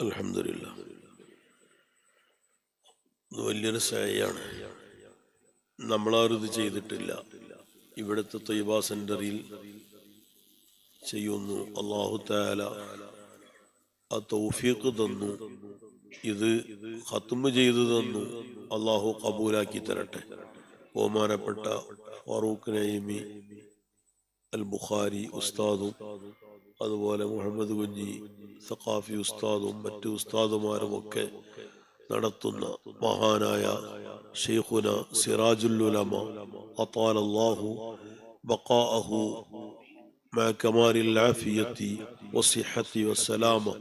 അലഹമില്ല വലിയൊരു സേയാണ്. നമ്മളാരും ഇത് ചെയ്തിട്ടില്ല. ഇവിടുത്തെ തൊയ്ബ സെന്ററിൽ ചെയ്യുന്നു. അള്ളാഹു താല ആ തൗഫീഖ് തന്നു. ഇത് ഹത്തുമ് ചെയ്തു തന്നു. അള്ളാഹു കബൂലാക്കി തരട്ടെ. ബഹുമാനപ്പെട്ട ഫാറൂഖ് നൈമി അൽ ബുഖാരി ഉസ്താദും അതുപോലെ മുഹമ്മദ് കുഞ്ഞി സഖാഫി ഉസ്താദും മറ്റു ഉസ്താദുമാരും ഒക്കെ നടത്തുന്ന മഹാനായ ഷെയ്ഖുന സിറാജുല്ലുലമ അത്താലല്ലാഹു ബഖാഅഹു مع كمال العافية والصحة والسلامة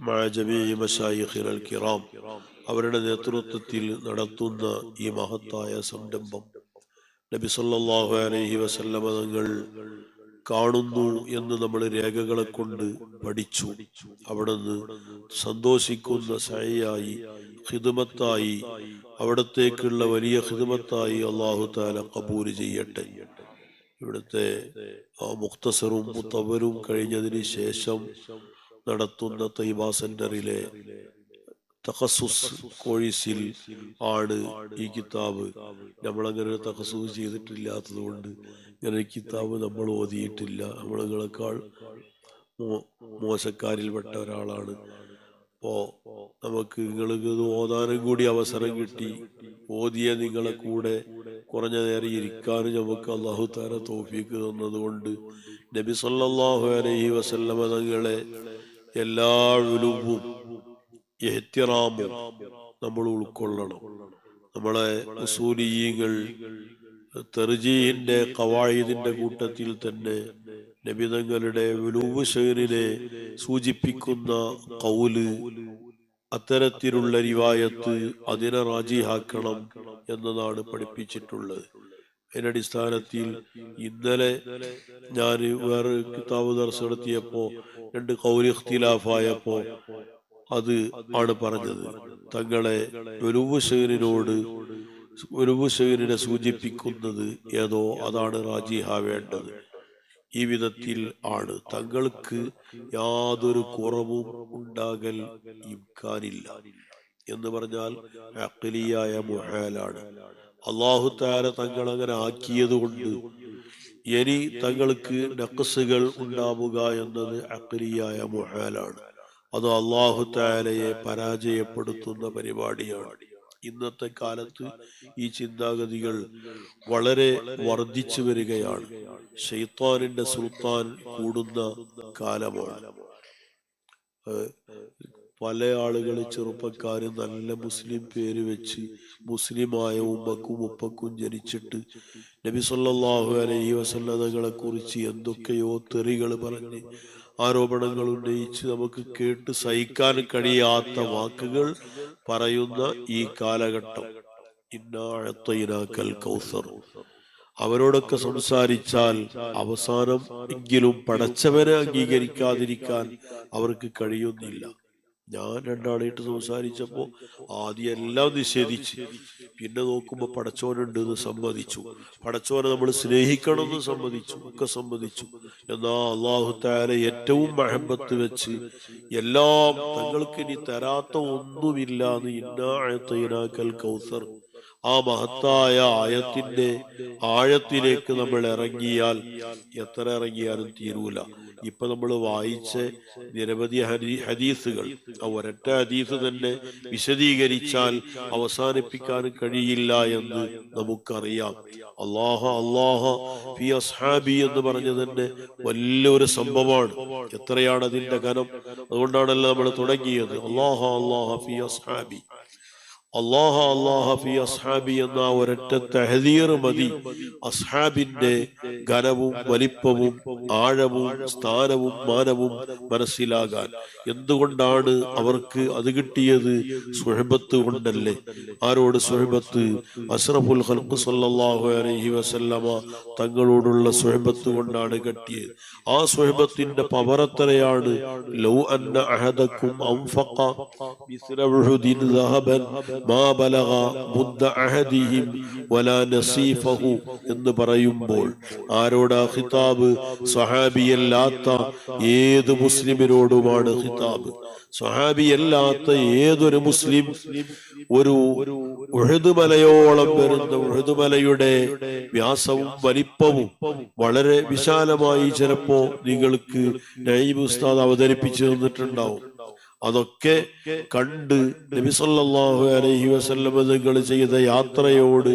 مع جميع مشايخنا الكرام അവരുടെ നേതൃത്വത്തിൽ നടത്തുന്ന ഈ മഹത്തായ സംരംഭം നബി സല്ലല്ലാഹു അലൈഹി വസല്ലമ തങ്ങൾ കാണുന്നു എന്ന് നമ്മൾ രേഖകളെ കൊണ്ട് പഠിച്ചു. അവിടുന്ന് സന്തോഷിക്കുന്ന സഹയായി ഹിദമത്തായി അവിടത്തേക്കുള്ള വലിയ ഹിദമത്തായി അള്ളാഹു താല കബൂൽ ചെയ്യട്ടെ. ഇവിടുത്തെ ആ മുക്തസറും മുത്തവരും കഴിഞ്ഞതിന് ശേഷം നടത്തുന്ന തൈബ സെന്ററിലെ തഖസുസ് കോഴ്സിൽ ആണ് ഈ കിതാബ് നമ്മളങ്ങനെ തഹസൂസ് തഖസൂസ് ചെയ്തിട്ടില്ലാത്തത് കൊണ്ട് ഇങ്ങനെ കിതാബ് നമ്മൾ ഓതിയിട്ടില്ല. നമ്മളുകളെക്കാൾ മോശക്കാരിൽപ്പെട്ട ഒരാളാണ്. അപ്പോ നമുക്ക് നിങ്ങൾക്ക് ഓതാനും കൂടി അവസരം കിട്ടി. ഓതിയ നിങ്ങളെ കൂടെ കുറഞ്ഞ നേരം ഇരിക്കാനും നമുക്ക് അള്ളാഹു താര തോഫിക്ക് തന്നതുകൊണ്ട് നബി സല്ലാഹു അലൈഹി വസല്ലമ തങ്ങളെ എല്ലാ വിലുവും നമ്മൾ ഉൾക്കൊള്ളണം. നമ്മളെ ഉസൂലിയീങ്ങൾ തെർജീഹിന്റെ കവായിദിന്റെ കൂട്ടത്തിൽ തന്നെ നബിതങ്ങളുടെ വിലൂബുഷേറിനെ സൂചിപ്പിക്കുന്ന കൗൽ അത്തരത്തിലുള്ള റിവായത്ത് അതിനെ റാജിഹാക്കണം എന്നതാണ് പഠിപ്പിച്ചിട്ടുള്ളത്. അതിനടിസ്ഥാനത്തിൽ ഇന്നലെ ഞാൻ വേറെ കിതാബ് ദർശനത്തിയപ്പോ രണ്ട് കൗലി ഇഖ്തിലാഫായപ്പോ അത് ആണ് പറഞ്ഞത്. തങ്ങളെ ഒരുവ് ഷെയറിനോട് ഒരുവ് ഷെയറിനെ സൂചിപ്പിക്കുന്നത് ഏതോ അതാണ് റാജിഹാവേണ്ടത് ഈ വിധത്തിൽ ആണ്. തങ്ങൾക്ക് യാതൊരു കുറവും ഉണ്ടാകൽ ഇക്കാനില്ല എന്ന് പറഞ്ഞാൽ അക്കലിയായ മുഹാലാണ്. അള്ളാഹു താര തങ്ങൾ അങ്ങനെ ആക്കിയത് കൊണ്ട് ഇനി തങ്ങൾക്ക് നക്കസുകൾ ഉണ്ടാവുക എന്നത് അക്കലിയായ മുഹാലാണ്. അത് അള്ളാഹു താരയെ പരാജയപ്പെടുത്തുന്ന പരിപാടിയാണ്. ഇന്നത്തെ കാലത്ത് ഈ ചിന്താഗതികൾ വളരെ വർദ്ധിച്ചു വരികയാണ്. ഷെയ്ത്താനിന്റെ സുൽത്താൻ കൂടുന്ന കാലമാണ്. പല ആളുകൾ ചെറുപ്പക്കാർ നല്ല മുസ്ലിം പേര് വെച്ച് മുസ്ലിമായ ഉമ്മക്കും ഉപ്പക്കും ജനിച്ചിട്ട് നബി സല്ലല്ലാഹു അലൈഹി വസല്ലതകളെ കുറിച്ച് എന്തൊക്കെയോ തെറികൾ പറഞ്ഞ് ആരോപണങ്ങൾ ഉന്നയിച്ച് നമുക്ക് കേട്ട് സഹിക്കാൻ കഴിയാത്ത വാക്കുകൾ പറയുന്ന ഈ കാലഘട്ടം. ഇന്നാഴത്തൈനാക്കൽ കൗസർ. അവരോടൊക്കെ സംസാരിച്ചാൽ അവസാനം എങ്കിലും പടച്ചവനെ അംഗീകരിക്കാതിരിക്കാൻ അവർക്ക് കഴിയുന്നില്ല. ഞാൻ രണ്ടാളായിട്ട് സംസാരിച്ചപ്പോ ആദ്യം എല്ലാം നിഷേധിച്ച്. പിന്നെ നോക്കുമ്പോ പടച്ചോനുണ്ട് എന്ന് സമ്മതിച്ചു. പടച്ചോനെ നമ്മൾ സ്നേഹിക്കണം എന്ന് സമ്മതിച്ചു ഒക്കെ സമ്മതിച്ചു. എന്നാ അള്ളാഹു താല ഏറ്റവും മഹബത്ത് വെച്ച് എല്ലാം തങ്ങൾക്ക് ഇനി തരാത്ത ഒന്നുമില്ലാന്ന് ഇന്നാഴത്തൈനാക്കൽ കൗസർ. ആ മഹത്തായ ആയത്തിന്റെ ആഴത്തിലേക്ക് നമ്മൾ ഇറങ്ങിയാൽ എത്ര ഇറങ്ങിയാലും തീരൂല. ഇപ്പൊ നമ്മൾ വായിച്ച നിരവധി ഹദീസുകൾ ആ ഒരൊറ്റ ഹദീസ് തന്നെ വിശദീകരിച്ചാൽ അവസാനിപ്പിക്കാൻ കഴിയില്ല എന്ന് നമുക്കറിയാം. അള്ളാഹ അള്ളാഹ ഫി അസ്ഹാബി എന്ന് പറഞ്ഞു തന്നെ വലിയൊരു സംഭവമാണ്. എത്രയാണ് അതിന്റെ ഘനം? അതുകൊണ്ടാണല്ലോ നമ്മൾ തുടങ്ങിയത്. അള്ളാഹ അള്ളാഹ ഫി അസ്ഹാബി. അള്ളാഹ അള്ളാഹ ഫി അസ്ഹാബി എന്ന ഒരൊറ്റ തെഹദീർ മതി. അസ്ഹാബിന്റെ ഘനവും വലിപ്പവും ആഴവും സ്ഥാനവും മാനവും മനസ്സിലാകാൻ. എന്തുകൊണ്ടാണ് അവർക്ക് അത് കിട്ടിയത്? സുഹബത്ത് കൊണ്ടല്ലേ. ആരോട് സുഹബത്ത്? അസ്രഫുൽ ഹൽക്കു സല്ലാഹു അലഹി വസല്ലമ തങ്ങളോടുള്ള സുഹബത്ത് കൊണ്ടാണ് കെട്ടിയത്. ആ സുഹബത്തിന്റെ പവറത്തരയാണ് ലൗ അന്ന അഹദക്കും അൻഫഖ بلغ عهدهم മുദ്ദ അഹദിഹിം വലാ നസീഫഹു എന്ന് പറയുമ്പോൾ ആരോടാ ഖിതാബ്? സ്വഹാബിയല്ലാത്ത ഏത് മുസ്ലിമിനോടുമാണ് ഖിതാബ്? സ്വഹാബിയല്ലാത്ത ഏതൊരു മുസ്ലിം ഒരു ഉഴുതുമലയോളം വരുന്ന ഉഴുതുമലയുടെ വ്യാസവും വലിപ്പവും വളരെ വിശാലമായി ചിലപ്പോ നിങ്ങൾക്ക് നൈബ് ഉസ്താദ് അവതരിപ്പിച്ചു തന്നിട്ടുണ്ടാവും. അതൊക്കെ കണ്ട് നബിസല്ലാഹു അലൈഹി വസല്ലമതകൾ ചെയ്ത യാത്രയോട്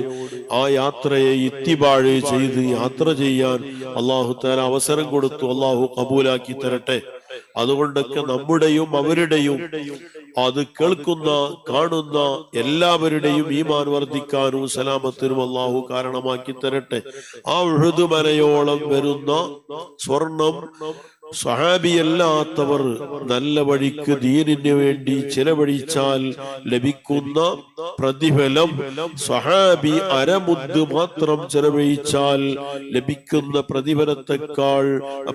ആ യാത്രയെ ഇത്തിബാഴ് ചെയ്ത് യാത്ര ചെയ്യാൻ അള്ളാഹു താല അവസരം കൊടുത്തു. അള്ളാഹു കബൂലാക്കി തരട്ടെ. അതുകൊണ്ടൊക്കെ നമ്മുടെയും അവരുടെയും അത് കേൾക്കുന്ന കാണുന്ന എല്ലാവരുടെയും ഈമാൻ വർദ്ധിക്കാനും സലാമത്തിനും അള്ളാഹു കാരണമാക്കി തരട്ടെ. ആ ഉഴുതുമലയോളം വരുന്ന സ്വർണം സ്വഹാബിയല്ലാത്തവർ നല്ല വഴിക്ക് ദീനിന് വേണ്ടി ചിലവഴിച്ചാൽ ലഭിക്കുന്ന പ്രതിഫലം സഹാബി അരമുദ് മാത്രം ചെലവഴിച്ചാൽ ലഭിക്കുന്ന പ്രതിഫലത്തെക്കാൾ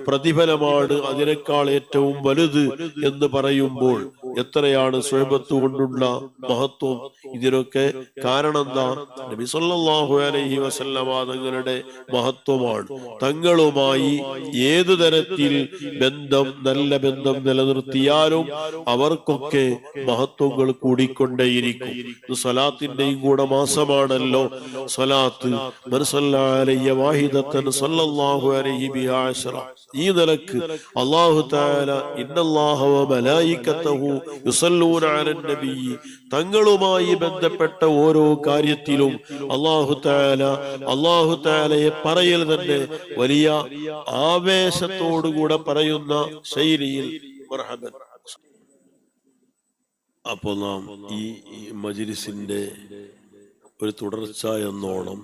പ്രതിഫലമാണ് അതിനേക്കാൾ ഏറ്റവും വലുത് എന്ന് പറയുമ്പോൾ എത്രയാണ് സ്വയംബത്ത് കൊണ്ടുള്ള മഹത്വം? ഇതിനൊക്കെ കാരണം എന്താ? നബി സല്ലല്ലാഹു അലൈഹി വസല്ലമ തങ്ങളുടെ മഹത്വമാണ്. തങ്ങളുമായി ഏതു തരത്തിൽ ബന്ധം നല്ല ബന്ധം നിലനിർത്തിയാലും അവർക്കൊക്കെ മഹത്വങ്ങൾ കൂടിക്കൊണ്ടേയിരിക്കും. ഇത് സ്വലാത്തിന്റെയും കൂടെ മാസമാണല്ലോ. സലാത്ത് മനസ്സല്ലാലയ്യ വാഹിദത്തൻ സല്ലല്ലാഹു അലൈഹി ബിഹാശറ ഈ നിലയ്ക്ക് അള്ളാഹു ഇന്നല്ലാഹ തങ്ങളുമായി ബന്ധപ്പെട്ട ഓരോ കാര്യത്തിലും അള്ളാഹു താല അള്ളാഹു താലയെ പറയൽ തന്നെ വലിയ ആവേശത്തോടുകൂടെ പറയുന്ന ശൈലിയിൽ അപ്പോൾ നാം ഈ മജിലിസിന്റെ ഒരു തുടർച്ച എന്നോണം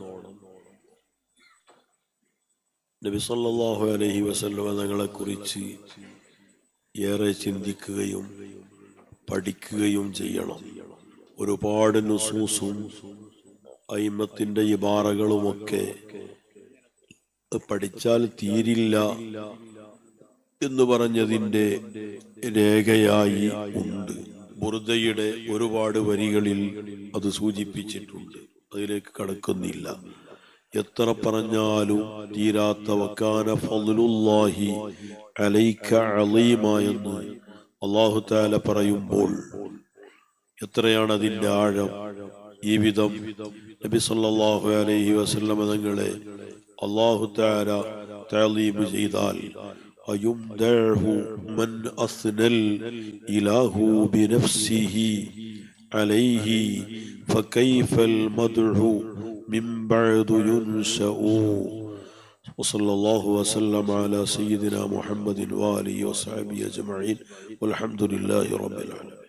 നബി അലഹി വസല്ലമ തങ്ങളെ കുറിച്ച് ഏറെ ചിന്തിക്കുകയും പഠിക്കുകയും ചെയ്യണം. ഒരുപാട് നുസൂസും അയിമത്തിന്റെ ഇബാറകളുമൊക്കെ പഠിച്ചാൽ തീരില്ല എന്ന് പറഞ്ഞതിന്റെ രേഖയായി ഉണ്ട്. ബുർദയുടെ ഒരുപാട് വരികളിൽ അത് സൂചിപ്പിച്ചിട്ടുണ്ട്. അതിലേക്ക് കടക്കുന്നില്ല. എത്ര പറഞ്ഞാലും തീരാത്ത വക്കാന ഫലുല്ലാഹി അലൈക അലീമ എന്ന് അള്ളാഹുത്താല പറയുമ്പോൾ എത്രയാണ് അതിന്റെ ആഴം? ഈ വിധം നബി സല്ലാഹു അലൈഹി വസല്ല മതങ്ങളെ അള്ളാഹു താര താലീബ് ചെയ്താൽ അലൈഹി ഫകൈഫൽ മദ്ഹു മിൻ ബഅദു യുൻശഊ وصلى الله وسلم على سيدنا محمد وآله وصحبه أجمعين والحمد لله رب العالمين.